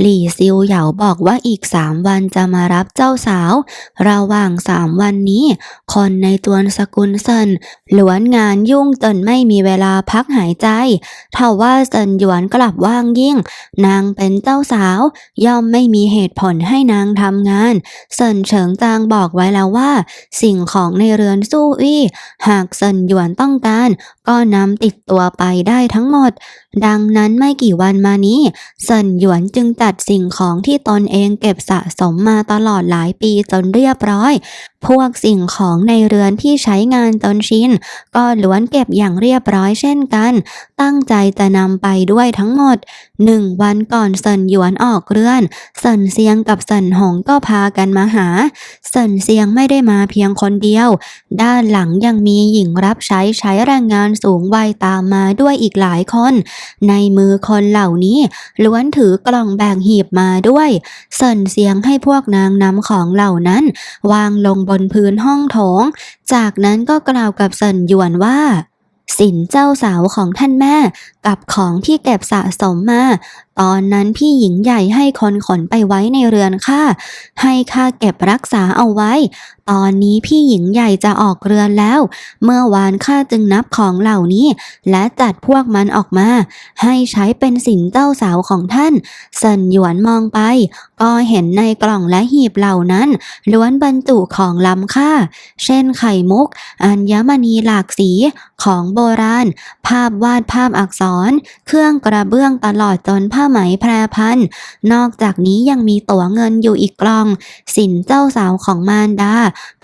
หลี่ซิวเหยาบอกว่าอีกสามวันจะมารับเจ้าสาว ระหว่างสามวันนี้ คนในตวนสกุลเซินล้วนงานยุ่งจนไม่มีเวลาพักหายใจทว่าเซินหยวนกลับว่างยิ่ง นางเป็นเจ้าสาว ย่อมไม่มีเหตุผลให้นางทำงาน เซินเฉิงจางบอกไว้แล้วว่า สิ่งของในเรือนสู้อี้หากเซินหยวนต้องการ ก็นำติดตัวไปได้ทั้งหมด ดังนั้นไม่กี่วันมานี้ เซินหยวนจึงจัดสิ่งของที่ตนเองเก็บสะสมมาตลอดหลายปีจนเรียบร้อย พวกสิ่งของในเรือนที่ใช้งานจนชินก็ล้วนเก็บอย่างเรียบร้อยเช่นกัน ตั้งใจจะนำไปด้วยทั้งหมดหนึ่งวันก่อนเซินหยวนออกเรือนเซินเซียงกับเซินหงก็พากันมาหาเซินเซียงไม่ได้มาเพียงคนเดียว ด้านหลังยังมีหญิงรับใช้ใช้แรงงานสูงวัยตามมาด้วยอีกหลายคน ในมือคนเหล่านี้ล้วนถือกล่องแบ่งหีบมาด้วยเซินเสียงให้พวกนางนำของเหล่านั้น วางลงบนพื้นห้องโถง จากนั้นก็กล่าวกับเซินหยวนว่าสินเจ้าสาวของท่านแม่กับของที่เก็บสะสมมา ตอนนั้นพี่หญิงใหญ่ให้คนขนไปไว้ในเรือนข้าให้ข้าเก็บรักษาเอาไว้ ตอนนี้พี่หญิงใหญ่จะออกเรือนแล้ว เมื่อวานข้าจึงนับของเหล่านี้ และจัดพวกมันออกมา ให้ใช้เป็นสินเจ้าสาวของท่านเซินหยวนมองไป ก็เห็นในกล่องและหีบเหล่านั้น ล้วนบรรจุของล้ำค่า เช่นไข่มุก อัญมณีหลากสีของโบราณ ภาพวาดภาพอักษร เครื่องกระเบื้องตลอดจนผ้าไหมแพรพัน นอกจากนี้ยังมีตั๋วเงินอยู่อีกกล่อง สินเจ้าสาวของมารดา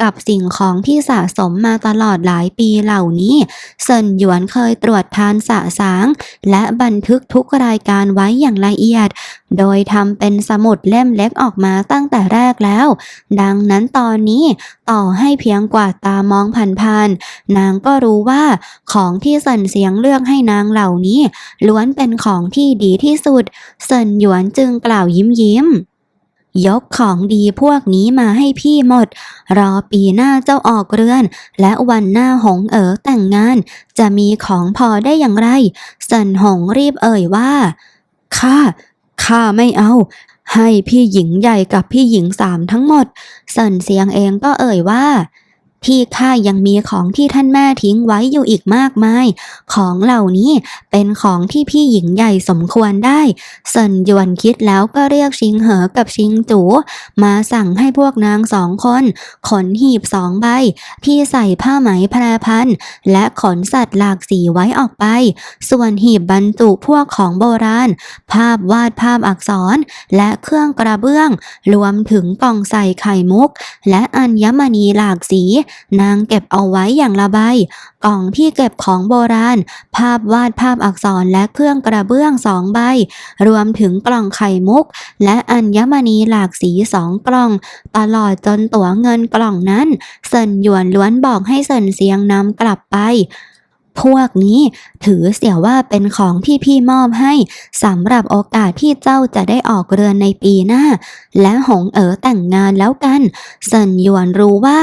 กับสิ่งของที่สะสมมาตลอดหลายปีเหล่านี้เซินหยวนเคยตรวจทานสะสาง และบันทึกทุกรายการไว้อย่างละเอียด โดยทำเป็นสมุดเล่มเล็กออกมาตั้งแต่แรกแล้ว ดังนั้นตอนนี้ต่อให้เพียงกว่าตามองผ่านๆนางก็รู้ว่าของที่เซินเสียงเลือกให้นางเหล่านี้ ล้วนเป็นของที่ดีที่สุดเซินหยวนจึงกล่าวยิ้มยิ้มยกของดีพวกนี้มาให้พี่หมด รอปีหน้าเจ้าออกเรือน และวันหน้าหงเอ๋อแต่งงาน จะมีของพอได้อย่างไรเซินหงรีบเอ่ยว่าข้า ข้าไม่เอา ให้พี่หญิงใหญ่กับพี่หญิงสามทั้งหมด เซินเสียงเองก็เอ่ยว่า ที่ข้ายังมีของที่ท่านแม่ทิ้งไว้อยู่อีกมากมาย ของเหล่านี้เป็นของที่พี่หญิงใหญ่สมควรได้เซินยวนคิดแล้วก็เรียกชิงเหอกับชิงจูมาสั่งให้พวกนางสองคนขนหีบสองใบ ที่ใส่ผ้าไหมแพรพัน และขนสัตว์หลากสีไว้ออกไป ส่วนหีบบรรจุพวกของโบราณ ภาพวาดภาพอักษร และเครื่องกระเบื้อง รวมถึงกล่องใส่ไข่มุก และอัญมณีหลากสีนางเก็บเอาไว้อย่างละใบ กล่องที่เก็บของโบราณ ภาพวาดภาพอักษรและเครื่องกระเบื้องสองใบ รวมถึงกล่องไข่มุก และอัญมณีหลากสีสองกล่อง ตลอดจนตั๋วเงินกล่องนั้น เซินหยวนล้วนบอกให้เซินเสียงนำกลับไป พวกนี้ถือเสียว่าเป็นของที่พี่มอบให้สำหรับโอกาสที่เจ้าจะได้ออกเรือนในปีหน้า และหงเอ๋อแต่งงานแล้วกันเซินหยวนรู้ว่า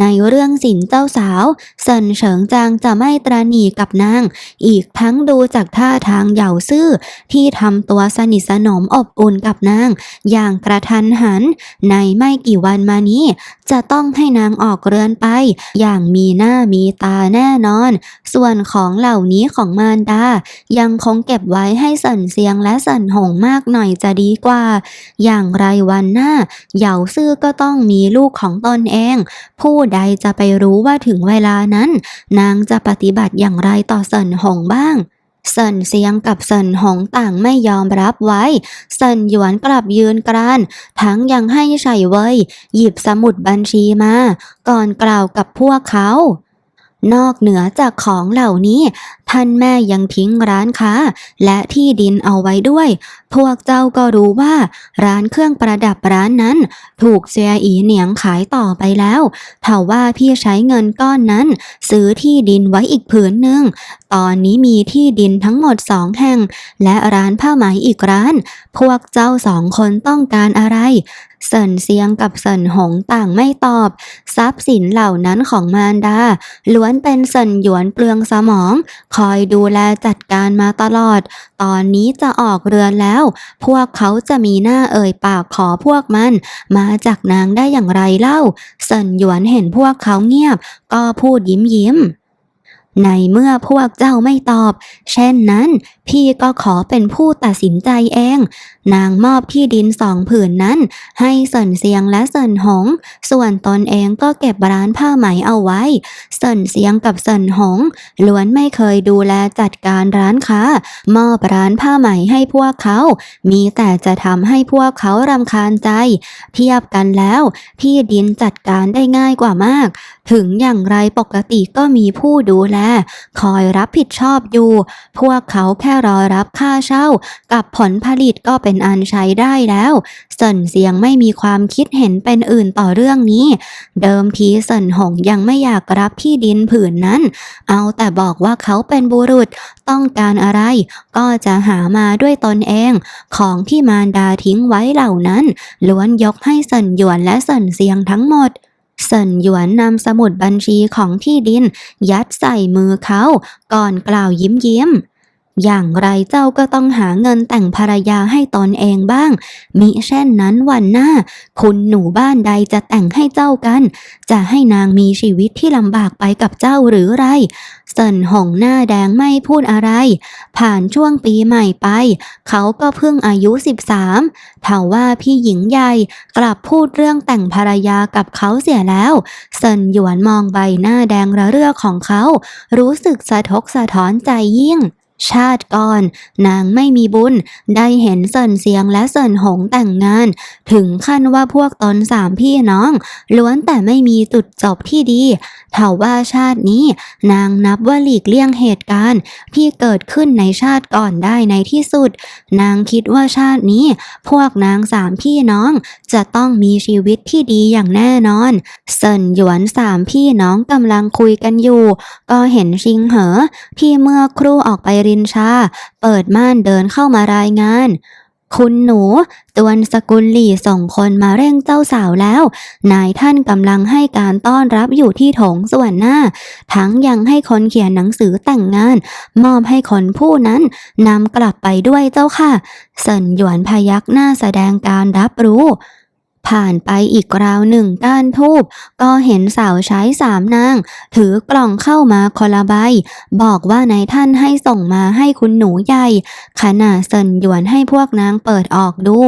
ในเรื่องสินเจ้าสาวเซินเฉิงจางจะไม่ตราหนีกับนาง อีกทั้งดูจากท่าทางเหยาซื่อ ที่ทำตัวสนิทสนมอบอุ่นกับนาง อย่างกระทันหัน ในไม่กี่วันมานี้ จะต้องให้นางออกเรือนไป อย่างมีหน้ามีตาแน่นอน ส่วนของเหล่านี้ของมารดา ยังคงเก็บไว้ให้สันเสียงและสันหงมากหน่อยจะดีกว่า อย่างไรวันหน้าเหยาซื่อก็ต้องมีลูกของตนเอง ผู้ใดจะไปรู้ว่าถึงเวลานั้น นางจะปฏิบัติอย่างไรต่อเซินหงบ้างเซินเซียงกับเซินหงต่างไม่ยอมรับไว้เซินหยวนกลับยืนกราน ทั้งยังให้ไฉเว่ยหยิบสมุดบัญชีมา ก่อนกล่าวกับพวกเขา นอกเหนือจากของเหล่านี้ ท่านแม่ยังทิ้งร้านค้า และที่ดินเอาไว้ด้วย พวกเจ้าก็รู้ว่า ร้านเครื่องประดับร้านนั้น ถูกเซียอีเหนียงขายต่อไปแล้วเท่าว่าพี่ใช้เงินก้อนนั้น ซื้อที่ดินไว้อีกผืนหนึ่ง ตอนนี้มีที่ดินทั้งหมดสองแห่ง และร้านผ้าไหมอีกร้าน พวกเจ้าสองคนต้องการอะไรเซินเซียงกับเซินหงต่างไม่ตอบ ทรัพย์สินเหล่านั้นของมารดาล้วนเป็นเซินหยวนเปลืองสมองคอยดูแลจัดการมาตลอด ตอนนี้จะออกเรือนแล้ว พวกเขาจะมีหน้าเอ่ยปากขอพวกมัน มาจากนางได้อย่างไรเล่า เซินหยวนเห็นพวกเขาเงียบ ก็พูดยิ้มยิ้ม ในเมื่อพวกเจ้าไม่ตอบ เช่นนั้น พี่ก็ขอเป็นผู้ตัดสินใจเอง นางมอบที่ดินสองผืนนั้น ให้เซินเซียงและเซินหง ส่วนตนเองก็เก็บร้านผ้าไหมเอาไว้เซินเซียงกับเซินหง ล้วนไม่เคยดูแลจัดการร้านค้า มอบร้านผ้าไหมให้พวกเขา มีแต่จะทำให้พวกเขารำคาญใจ เทียบกันแล้ว ที่ดินจัดการได้ง่ายกว่ามาก ถึงอย่างไรปกติก็มีผู้ดูแลคอยรับผิดชอบอยู่ พวกเขาแค่รอรับค่าเช่า กับผลผลิตก็เป็นอันใช้ได้แล้วเซินเสียงไม่มีความคิดเห็นเป็นอื่นต่อเรื่องนี้ เดิมทีเซินหงยังไม่อยากรับที่ดินผืนนั้น เอาแต่บอกว่าเขาเป็นบุรุษต้องการอะไร ก็จะหามาด้วยตนเอง ของที่มารดาทิ้งไว้เหล่านั้น ล้วนยกให้เซินหยวนและเซินเซียงทั้งหมด เซินหยวนนำสมุดบัญชีของที่ดิน ยัดใส่มือเขา ก่อนกล่าวยิ้มยิ้ม อย่างไรเจ้าก็ต้องหาเงินแต่งภรรยาให้ตนเองบ้าง มิเช่นนั้นวันหน้า คุณหนูบ้านใดจะแต่งให้เจ้ากัน จะให้นางมีชีวิตที่ลำบากไปกับเจ้าหรือไรเซินหงหน้าแดงไม่พูดอะไร ผ่านช่วงปีใหม่ไป เขาก็เพิ่งอายุ 13เท่าว่าพี่หญิงใหญ่กลับพูดเรื่องแต่งภรรยากับเขาเสียแล้วเซินหยวนมองใบหน้าแดงระเรื่อของเขา รู้สึกสะทกสะท้อนใจยิ่ง ชาติก่อน นางไม่มีบุญ ได้เห็นเซินเสียงและเซินหงแต่งงาน ถึงขั้นว่าพวกตนสามพี่น้อง ล้วนแต่ไม่มีจุดจบที่ดีเท่าว่าชาตินี้ นางนับว่าหลีกเลี่ยงเหตุการณ์ ที่เกิดขึ้นในชาติก่อนได้ในที่สุด นางคิดว่าชาตินี้ พวกนางสามพี่น้อง จะต้องมีชีวิตที่ดีอย่างแน่นอนเซินหยวนสามพี่น้องกำลังคุยกันอยู่ ก็เห็นชิงเหอที่เมื่อครู่ออกไปรินชา เปิดม่านเดินเข้ามารายงาน คุณหนู ตวนสกุลหลี่ส่งคนมาเร่งเจ้าสาวแล้ว นายท่านกำลังให้การต้อนรับอยู่ที่โถงส่วนหน้า ทั้งยังให้คนเขียนหนังสือแต่งงาน มอบให้คนผู้นั้นนำกลับไปด้วยเจ้าค่ะ เซินหยวนพยักหน้าแสดงการรับรู้ ผ่านไปอีกราวหนึ่งก้านทูบก็เห็นสาวใช้สามนาง ถือกล่องเข้ามาคนละใบ บอกว่านายท่านให้ส่งมาให้คุณหนูใหญ่ ขณะเซินหยวนให้พวกนางเปิดออกดู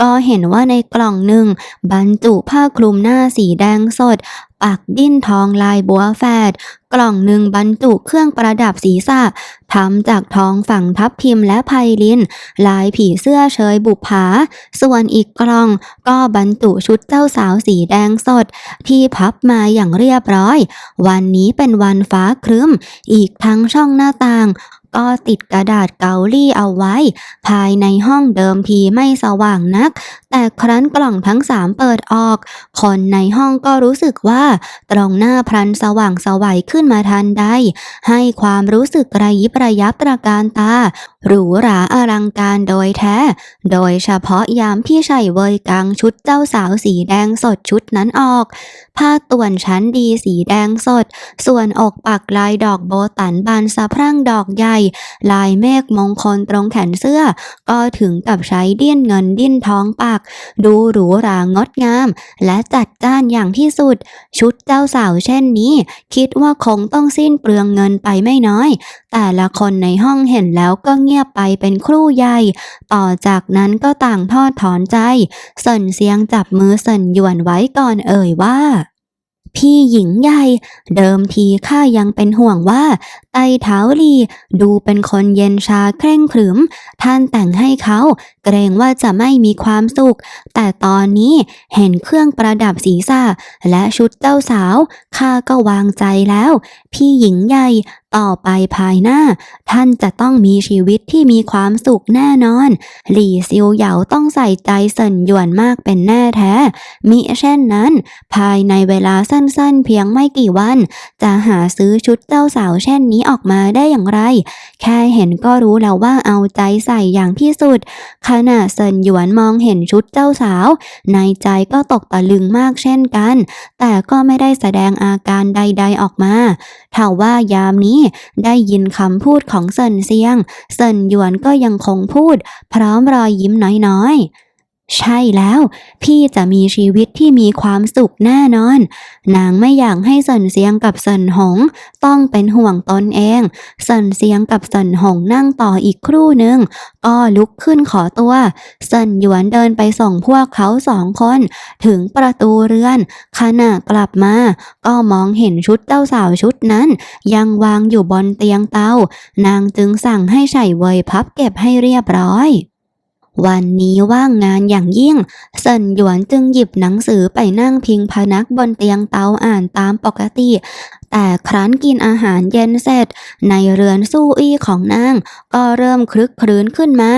ก็เห็นว่าในกล่องหนึ่งบรรจุผ้าคลุมหน้าสีแดงสด ปักดิ้นทองลายบัวแฝด กล่องหนึ่งบรรจุเครื่องประดับศีรษะทำจากทองฝั่งทับทิมและไพลิน ลายผีเสื้อเชยบุปผา ส่วนอีกกล่องก็บรรจุชุดเจ้าสาวสีแดงสด ที่พับมาอย่างเรียบร้อย วันนี้เป็นวันฟ้าครึ้ม อีกทั้งช่องหน้าต่าง ก็ติดกระดาษเกาลี่เอาไว้ ภายในห้องเดิมทีไม่สว่างนัก แต่ครั้นกล่องทั้งสามเปิดออก คนในห้องก็รู้สึกว่า ตรงหน้าพลันสว่างสวัยขึ้นมาทันใด ให้ความรู้สึกระยิบระยับตระการตา หรูหราอลังการโดยแท้ โดยเฉพาะยามที่ใส่เวยกังชุดเจ้าสาวสีแดงสดชุดนั้นออก ผ้าต่วนชั้นดีสีแดงสด ส่วนอกปักลายดอกโบตันบานสะพรั่งดอกใหญ่ลายเมฆมงคลตรงแขนเสื้อ ก็ถึงกับใช้ดิ้นเงินดิ้นท้องปักดูหรูหรางดงาม และจัดจ้านอย่างที่สุด ชุดเจ้าสาวเช่นนี้ คิดว่าคงต้องสิ้นเปลืองเงินไปไม่น้อย แต่ละคนในห้องเห็นแล้วก็เงียบไปเป็นครู่ใหญ่ ต่อจากนั้นก็ต่างทอดถอนใจเซินเสียงจับมือเซินหยวนไว้ก่อนเอ่ยว่า พี่หญิงใหญ่ เดิมทีข้ายังเป็นห่วงว่าไต้เท้าลีดูเป็นคนเย็นชาเคร่งขรึม ท่านแต่งให้เขา เกรงว่าจะไม่มีความสุข แต่ตอนนี้เห็นเครื่องประดับศีรษะและชุดเจ้าสาว ข้าก็วางใจแล้ว พี่หญิงใหญ่ ต่อไปภายหน้า ท่านจะต้องมีชีวิตที่มีความสุขแน่นอน หลี่ซิวเหยาต้องใส่ใจเซินหยวนมากเป็นแน่แท้ มิเช่นนั้น ภายในเวลาสั้นๆ เพียงไม่กี่วัน จะหาซื้อชุดเจ้าสาวเช่นนี้ออกมาได้อย่างไร แค่เห็นก็รู้แล้วว่าเอาใจใส่อย่างที่สุด ขณะเซินหยวนมองเห็นชุดเจ้าสาว ในใจก็ตกตะลึงมากเช่นกัน แต่ก็ไม่ได้แสดงอาการใด ๆออกมาเท่าว่ายามนี้ได้ยินคำพูดของเซินเซียง เซินหยวนก็ยังคงพูด พร้อมรอยยิ้มน้อยๆ ใช่แล้ว พี่จะมีชีวิตที่มีความสุขแน่นอน นางไม่อยากให้เซินเซียงกับเซินหง ต้องเป็นห่วงตนเองเซินเซียงกับเซินหงนั่งต่ออีกครู่หนึ่งก็ลุกขึ้นขอตัวเซินหยวนเดินไปส่งพวกเขาสองคน ถึงประตูเรือน ขณะกลับมา ก็มองเห็นชุดเจ้าสาวชุดนั้น ยังวางอยู่บนเตียงเตา นางจึงสั่งให้ไฉเวยพับเก็บให้เรียบร้อย วันนี้ว่างงานอย่างยิ่ง เซินหยวนจึงหยิบหนังสือไปนั่งพิงพนักบนเตียงเตาอ่านตามปกติ แต่ครั้นกินอาหารเย็นเสร็จ ในเรือนสู้อี้ของนาง ก็เริ่มคลึกครื้นขึ้นมา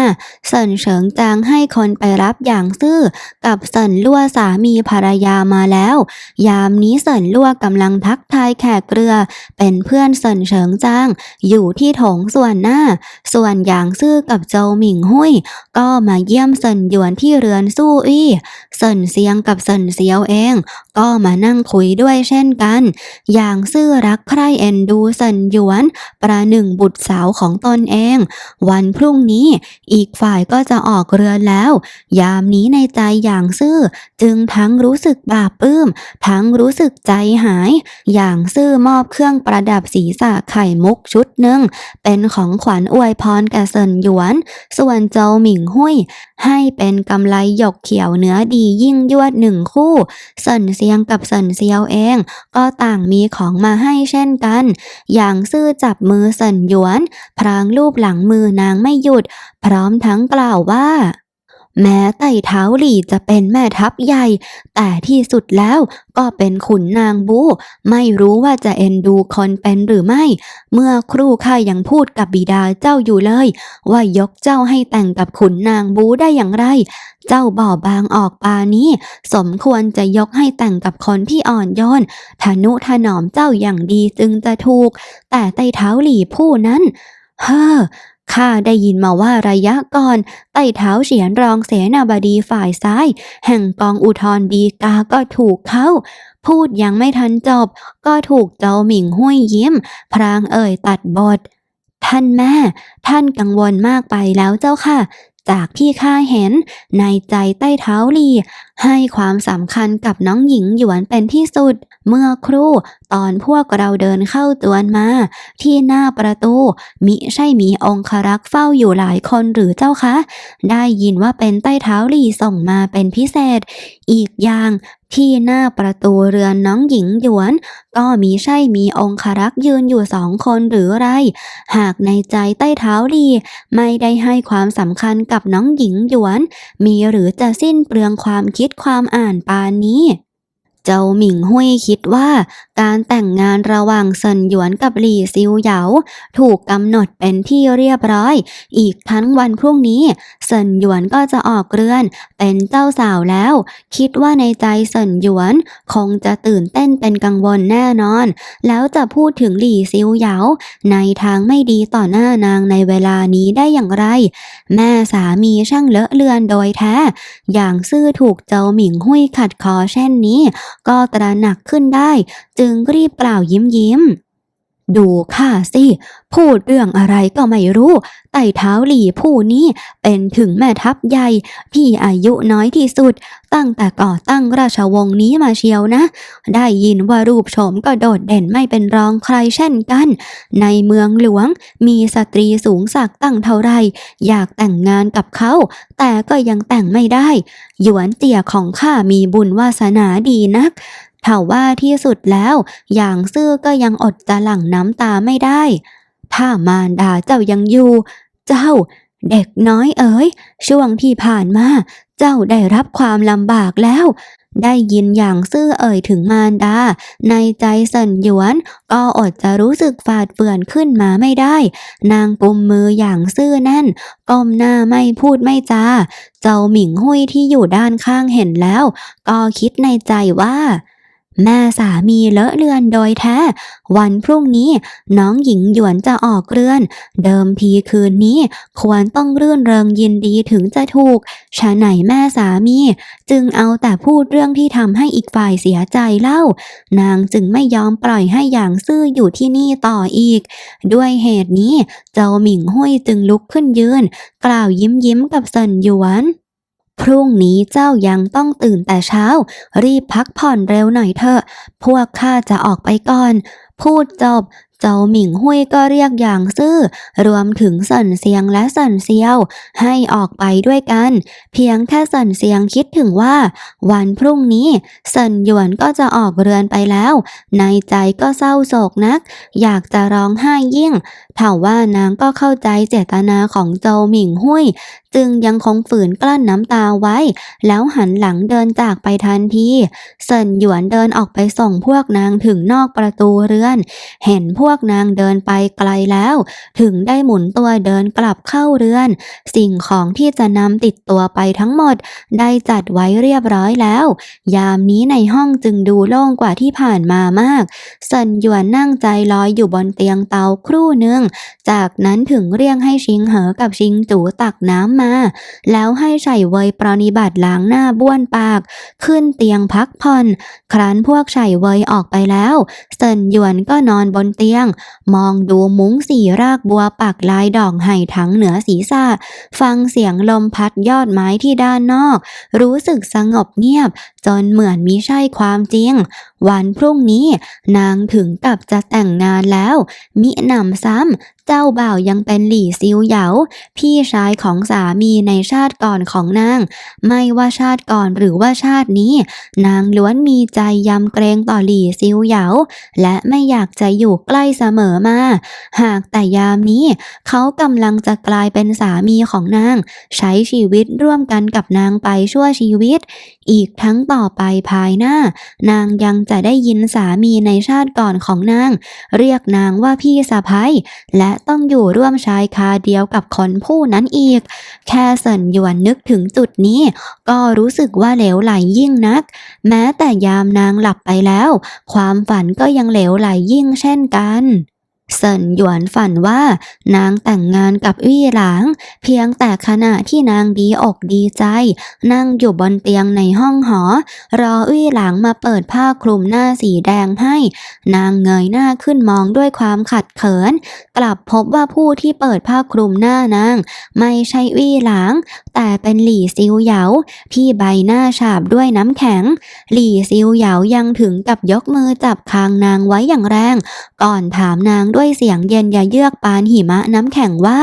เซินเฉิงจางให้คนไปรับอย่างซื่อ กับเซินลั่วสามีภรรยามาแล้ว ยามนี้เซินลั่วกำลังทักทายแขกเรือ เป็นเพื่อนเซินเฉิงจาง อยู่ที่โถงส่วนหน้า ส่วนหยางซื่อกับโจวหมิงหุยก็มาเยี่ยมเซินหยวนที่เรือนสู้อี้เซินเซียงกับเซินเซียวเอง ก็มานั่งคุยด้วยเช่นกัน อย่างซื่อรักใคร่เอ็นดูเซินหยวน ประหนึ่งบุตรสาวของตนเอง วันพรุ่งนี้อีกฝ่ายก็จะออกเรือนแล้ว ยามนี้ในใจอย่างซื่อ จึงทั้งรู้สึกปลาบปลื้ม ทั้งรู้สึกใจหาย อย่างซื่อมอบเครื่องประดับศีรษะไข่มุกชุดหนึ่ง เป็นของขวัญอวยพรแก่เซินหยวน ส่วนโจวหมิงหุยให้เป็นกำไลหยกเขียวเนื้อดียิ่งยวดหนึ่งคู่ เซินเซียงกับเซินเซียวเอง ก็ต่างมีของมาให้เช่นกัน อย่างซื่อจับมือเซินหยวน พรางรูปหลังมือนางไม่หยุด พร้อมทั้งกล่าวว่า แม้ไต่เท้าหลี่จะเป็นแม่ทัพใหญ่ แต่ที่สุดแล้วก็เป็นขุนนางบู ไม่รู้ว่าจะเอ็นดูคนเป็นหรือไม่ เมื่อครู่ข้ายังพูดกับบิดาเจ้าอยู่เลย ว่ายกเจ้าให้แต่งกับขุนนางบูได้อย่างไร เจ้าบ่อบางออกปานี้ สมควรจะยกให้แต่งกับคนที่อ่อนโยนทนุถนอมเจ้าอย่างดีจึงจะถูก แต่ไต้เท้าหลี่ผู้นั้น เฮ้อ ข้าได้ยินมาว่าระยะก่อนไต้เท้าเฉียนรองเสนาบดีฝ่ายซ้าย แห่งกองอุทธรดีกาก็ถูกเขาพูดยังไม่ทันจบ ก็ถูกเจ้าหมิงห้วยยิ้ม พรางเอ่ยตัดบท ท่านแม่ ท่านกังวลมากไปแล้วเจ้าค่ะ จากที่ข้าเห็นในใจใต้เท้าลีให้ความสำคัญกับน้องหญิงหยวนเป็นที่สุด เมื่อครู่ตอนพวกเราเดินเข้าจวนมา ที่หน้าประตู มิใช่มีองครักษ์เฝ้าอยู่หลายคนหรือเจ้าคะ ได้ยินว่าเป็นใต้เท้าหลีส่งมาเป็นพิเศษ อีกอย่างที่หน้าประตูเรือนน้องหญิงหยวน ก็มีใช่มีองครักษ์ยืนอยู่สองคนหรือไร หากในใจใต้เท้าหลีไม่ได้ให้ความสำคัญกับน้องหญิงหยวน มีหรือจะสิ้นเปลืองความคิดความอ่านปานนี้ เจ้าหมิงหุยคิดว่า การแต่งงานระหว่างเซินหยวนกับหลี่ซิวเหยาถูกกำหนดเป็นที่เรียบร้อย อีกทั้งวันพรุ่งนี้เซินหยวนก็จะออกเรือน เป็นเจ้าสาวแล้ว คิดว่าในใจเซินหยวนคงจะตื่นเต้นเป็นกังวลแน่นอน แล้วจะพูดถึงหลี่ซิวเหยาในทางไม่ดีต่อหน้านางในเวลานี้ได้อย่างไร แม่สามีช่างเลอะเลือนโดยแท้ อย่างซื่อถูกเจ้าหมิงหุยขัดคอเช่นนี้ก็ตระหนักขึ้นได้ จึงรีบกล่าวยิ้มยิ้ม ดูข้าสิ พูดเรื่องอะไรก็ไม่รู้ ไต่เท้าหลี่ผู้นี้เป็นถึงแม่ทัพใหญ่ที่อายุน้อยที่สุด ตั้งแต่ก่อตั้งราชวงศ์นี้มาเชียวนะ ได้ยินว่ารูปโฉมก็โดดเด่นไม่เป็นรองใครเช่นกัน ในเมืองหลวงมีสตรีสูงสักตั้งเท่าไร อยากแต่งงานกับเขา แต่ก็ยังแต่งไม่ได้ หยวนเตี่ยของข้ามีบุญวาสนาดีนัก เท่าว่าที่สุดแล้ว อย่างซื่อก็ยังอดจะหลั่งน้ำตาไม่ได้ ถ้ามารดาเจ้ายังอยู่ เจ้า เด็กน้อยเอ๋ย ช่วงที่ผ่านมา เจ้าได้รับความลำบากแล้ว ได้ยินอย่างซื่อเอ่ยถึงมารดา ในใจเซินหยวน ก็อดจะรู้สึกฝาดเฟื่อนขึ้นมาไม่ได้ นางกุมมืออย่างซื่อแน่น ก้มหน้าไม่พูดไม่จา เจ้าหมิงหุยที่อยู่ด้านข้างเห็นแล้ว ก็คิดในใจว่า แม่สามีเลอะเลือนโดยแท้ วันพรุ่งนี้น้องหญิงหยวนจะออกเรือน เดิมทีคืนนี้ควรต้องรื่นเริงยินดีถึงจะถูกฉะไหนแม่สามี จึงเอาแต่พูดเรื่องที่ทำให้อีกฝ่ายเสียใจเล่า นางจึงไม่ยอมปล่อยให้อย่างซื่ออยู่ที่นี่ต่ออีก ด้วยเหตุนี้เจ้าหมิงหุยจึงลุกขึ้นยืน กล่าวยิ้มยิ้มกับเซินหยวน พรุ่งนี้เจ้ายังต้องตื่นแต่เช้า รีบพักผ่อนเร็วหน่อยเถอะ พวกข้าจะออกไปก่อน พูดจบ เจ้าหมิงหุยก็เรียกอย่างซื่อ รวมถึงสันเซียงและสันเซียว ให้ออกไปด้วยกัน เพียงแค่สันเซียงคิดถึงว่า วันพรุ่งนี้สันหยวนก็จะออกเรือนไปแล้ว ในใจก็เศร้าโศกนัก อยากจะร้องไห้ยิ่งถาว่านางก็เข้าใจเจตนาของโจวหมิงหุย จึงยังคงฝืนกลั้นน้ำตาไว้ แล้วหันหลังเดินจากไปทันทีเซินหยวนเดินออกไปส่งพวกนางถึงนอกประตูเรือน เห็นพวกนางเดินไปไกลแล้ว ถึงได้หมุนตัวเดินกลับเข้าเรือน สิ่งของที่จะนำติดตัวไปทั้งหมด ได้จัดไว้เรียบร้อยแล้ว ยามนี้ในห้องจึงดูโล่งกว่าที่ผ่านมามากเซินหยวนนั่งใจลอยอยู่บนเตียงเตาครู่หนึ่ง จากนั้นถึงเรียกให้ชิงเหอกับชิงจูตักน้ำมาแล้วให้ไฉเวยปรนิบัติล้างหน้าบ้วนปาก ขึ้นเตียงพักผ่อน ครั้นพวกไฉเวยออกไปแล้วเซินหยวนก็นอนบนเตียง มองดูมุ้งสีรากบัวปักลายดอกไห่ทั้งเหนือศีรษะ ฟังเสียงลมพัดยอดไม้ที่ด้านนอก รู้สึกสงบเงียบ จนเหมือนมิใช่ความจริง วันพรุ่งนี้นางถึงกับจะแต่งงานแล้ว มิหนำซ้ำ เจ้าบ่าวยังเป็นหลี่ซิวเหยา พี่ชายของสามีในชาติก่อนของนาง ไม่ว่าชาติก่อนหรือว่าชาตินี้ นางล้วนมีใจยำเกรงต่อหลี่ซิวเหยา และไม่อยากจะอยู่ใกล้เสมอมา หากแต่ยามนี้ เขากำลังจะกลายเป็นสามีของนาง ใช้ชีวิตร่วมกันกับนางไปชั่วชีวิต อีกทั้งต่อไปภายหน้า นางยังจะได้ยินสามีในชาติก่อนของนาง เรียกนางว่าพี่สะพ้ยและต้องอยู่ร่วมชายคาเดียวกับคนผู้นั้นอีก แค่เสินหยวนนึกถึงจุดนี้ ก็รู้สึกว่าเหลวไหลยิ่งนัก แม้แต่ยามนางหลับไปแล้ว ความฝันก็ยังเหลวไหลยิ่งเช่นกัน เซินหยวนฝันว่านางแต่งงานกับวี่หลาง เพียงแต่ขณะที่นางดีอกดีใจ นั่งอยู่บนเตียงในห้องหอ รอวี่หลางมาเปิดผ้าคลุมหน้าสีแดงให้ นางเงยหน้าขึ้นมองด้วยความขัดเขิน กลับพบว่าผู้ที่เปิดผ้าคลุมหน้านาง ไม่ใช่วี่หลาง แต่เป็นหลี่ซิวเหยาที่ใบหน้าฉาบด้วยน้ำแข็ง หลี่ซิวเหยายังถึงกับยกมือจับคางนางไว้อย่างแรง ก่อนถามนางด้วยยเสียงเย็นยะเยือกปานหิมะน้ำแข็งว่า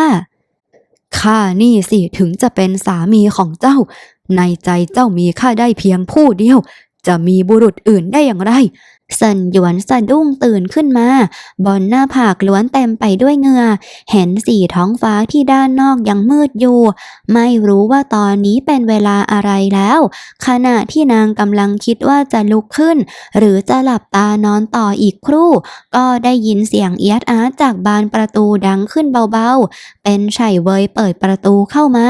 ข้านี่สิถึงจะเป็นสามีของเจ้า ในใจเจ้ามีข้าได้เพียงผู้เดียว จะมีบุรุษอื่นได้อย่างไร เซินหยวนสะดุ้งตื่นขึ้นมา บนหน้าผากล้วนเต็มไปด้วยเหงื่อ เห็นสีท้องฟ้าที่ด้านนอกยังมืดอยู่ ไม่รู้ว่าตอนนี้เป็นเวลาอะไรแล้ว ขณะที่นางกำลังคิดว่าจะลุกขึ้น หรือจะหลับตานอนต่ออีกครู่ ก็ได้ยินเสียงเอียดอาร์จากบานประตูดังขึ้นเบาๆ เป็นไฉเวยเปิดประตูเข้ามา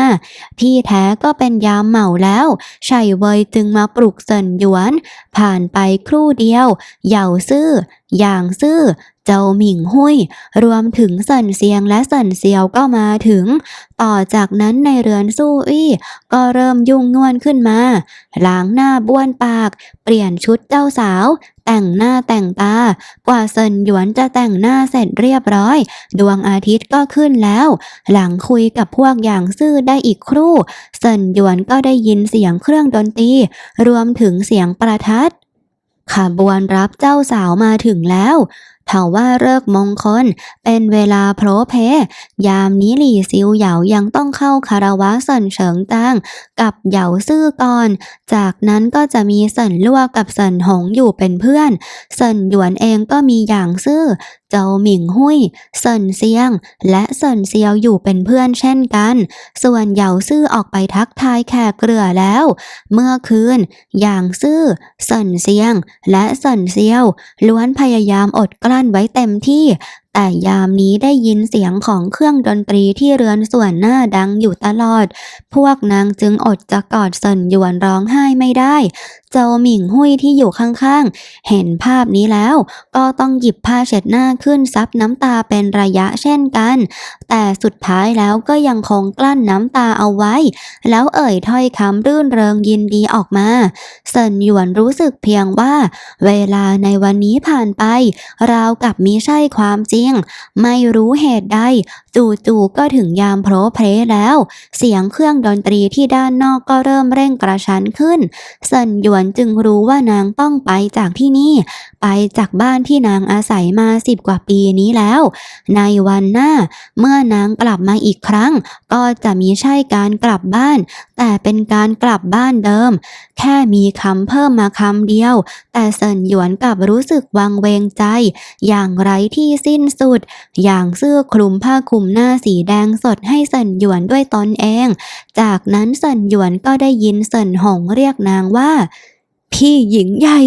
ที่แท้ก็เป็นยามเหมาแล้ว ไฉเวยจึงมาปลุกเซินหยวน ผ่านไปครู่เดียวเหย่าซื่ออย่างซื่อ เจ้าหมิงหุยรวมถึงเซินเซียงและเซินเซียวก็มาถึง ต่อจากนั้นในเรือนสู้อี้ก็เริ่มยุ่งง่วนขึ้นมา ล้างหน้าบ้วนปาก เปลี่ยนชุดเจ้าสาว แต่งหน้าแต่งตา กว่าเซินหยวนจะแต่งหน้าเสร็จเรียบร้อย ดวงอาทิตย์ก็ขึ้นแล้ว หลังคุยกับพวกอย่างซื่อได้อีกครู่ เซินหยวนก็ได้ยินเสียงเครื่องดนตรี รวมถึงเสียงประทัด ขบวนรับเจ้าสาวมาถึงแล้ว เถาว่าเลิกมงคล เป็นเวลาโพรเพ ยามนี้หลี่ซิวเหยายังต้องเข้าคารวะเซินเฉิงจางกับเหยาซื่อก่อน จากนั้นก็จะมีเซินลวกับเซินหงอยู่เป็นเพื่อนเซินหยวนเองก็มีอย่างซื่อ เจ้าหมิงหุยเซินเซียง และเซินเซียวอยู่เป็นเพื่อนเช่นกัน ส่วนเหยาซื่อออกไปทักทายแขกเรือแล้ว เมื่อคืนอย่างซื่อเซินเซียง และเซินเซียว ล้วนพยายามอดกลั้นไว้เต็มที่ แต่ยามนี้ได้ยินเสียงของเครื่องดนตรีที่เรือนส่วนหน้าดังอยู่ตลอด พวกนางจึงอดจะกอดเซินหยวนร้องไห้ไม่ได้ เจ้าหมิงหุยที่อยู่ข้างๆ เห็นภาพนี้แล้ว ก็ต้องหยิบผ้าเช็ดหน้าขึ้นซับน้ำตาเป็นระยะเช่นกัน แต่สุดท้ายแล้วก็ยังคงกลั้นน้ำตาเอาไว้ แล้วเอ่ยถ้อยคำรื่นเริงยินดีออกมาเซินหยวนรู้สึกเพียงว่า เวลาในวันนี้ผ่านไป ราวกับมิใช่ความจริงไม่รู้เหตุใดจู่ๆก็ถึงยามโพรเพลแล้ว เสียงเครื่องดนตรีที่ด้านนอกก็เริ่มเร่งกระชั้นขึ้น เซินหยวนจึงรู้ว่านางต้องไปจากที่นี่ ไปจากบ้านที่นางอาศัยมาสิบกว่าปีนี้แล้ว ในวันหน้า เมื่อนางกลับมาอีกครั้ง ก็จะมีใช่การกลับบ้าน แต่เป็นการกลับบ้านเดิม แค่มีคำเพิ่มมาคำเดียว แต่เซินหยวนกลับรู้สึกวังเวงใจ อย่างไรที่สิ้นสุด อย่างเสื้อคลุมผ้าคลุมหน้าสีแดงสดให้เซินหยวนด้วยตนเอง จากนั้นเซินหยวนก็ได้ยินเซินหงเรียกนางว่า พี่หญิงใหญ่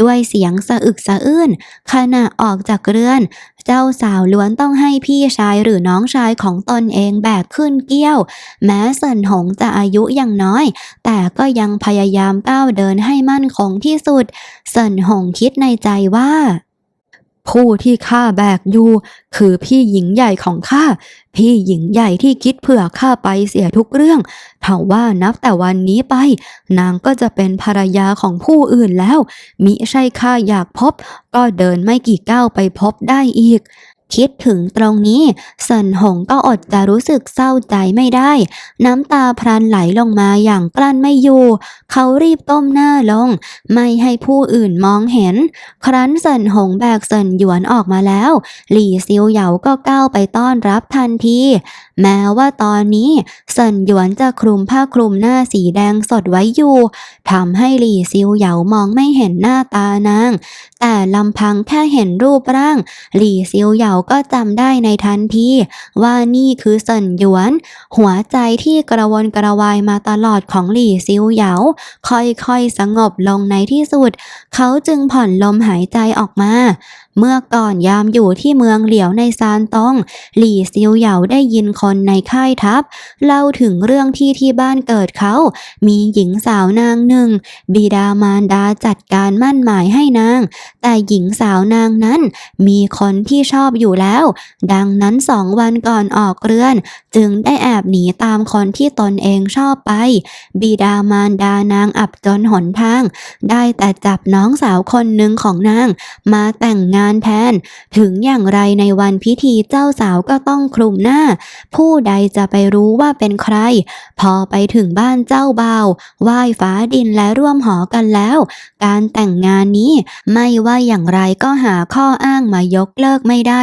ด้วยเสียงสะอึกสะอื้นขณะออกจากเรือน เจ้าสาวล้วนต้องให้พี่ชายหรือน้องชายของตนเองแบกขึ้นเกี้ยว แม้เซินหงจะอายุยังน้อย แต่ก็ยังพยายามก้าวเดินให้มั่นคงที่สุด เซินหงคิดในใจว่า ผู้ที่ข้าแบกอยู่คือพี่หญิงใหญ่ของข้า พี่หญิงใหญ่ที่คิดเผื่อข้าไปเสียทุกเรื่องเท่าว่านับแต่วันนี้ไป นางก็จะเป็นภรรยาของผู้อื่นแล้ว มิใช่ข้าอยากพบ ก็เดินไม่กี่ก้าวไปพบได้อีก คิดถึงตรงนี้เซินหงก็อดจะรู้สึกเศร้าใจไม่ได้ น้ำตาพรันไหลลงมาอย่างกลั้นไม่อยู่ เขารีบก้มหน้าลง ไม่ให้ผู้อื่นมองเห็น ครั้นเซินหงแบกเซินหยวนออกมาแล้ว หลี่ซิวเหยาก็ก้าวไปต้อนรับทันที แม้ว่าตอนนี้เซินหยวนจะคลุมผ้าคลุมหน้าสีแดงสดไว้อยู่ทำให้หลี่ซิวเหยามองไม่เห็นหน้าตานาง แต่ลำพังแค่เห็นรูปร่าง หลี่ซิวเหยาก็จำได้ในทันทีว่านี่คือเซินหยวน หัวใจที่กระวนกระวายมาตลอดของหลี่ซิวเหยาค่อยๆสงบลงในที่สุด เขาจึงผ่อนลมหายใจออกมา เมื่อก่อนยามอยู่ที่เมืองเหลียวในซานตง หลี่ซิวเหยาได้ยินคนในค่ายทัพ เล่าถึงเรื่องที่ที่บ้านเกิดเขา มีหญิงสาวนางหนึ่ง บิดามารดาจัดการมั่นหมายให้นาง แต่หญิงสาวนางนั้นมีคนที่ชอบอยู่แล้ว ดังนั้นสองวันก่อนออกเรือน จึงได้แอบหนีตามคนที่ตนเองชอบไป บิดามารดานางอับจนหนทาง ได้แต่จับน้องสาวคนหนึ่งของนาง มาแต่งงานแทน ถึงอย่างไรในวันพิธีเจ้าสาวก็ต้องคลุมหน้า ผู้ใดจะไปรู้ว่าเป็นใคร พอไปถึงบ้านเจ้าบ่าวไหว้ฟ้าดินและร่วมหอกันแล้ว การแต่งงานนี้ไม่ว่าอย่างไรก็หาข้ออ้างมายกเลิกไม่ได้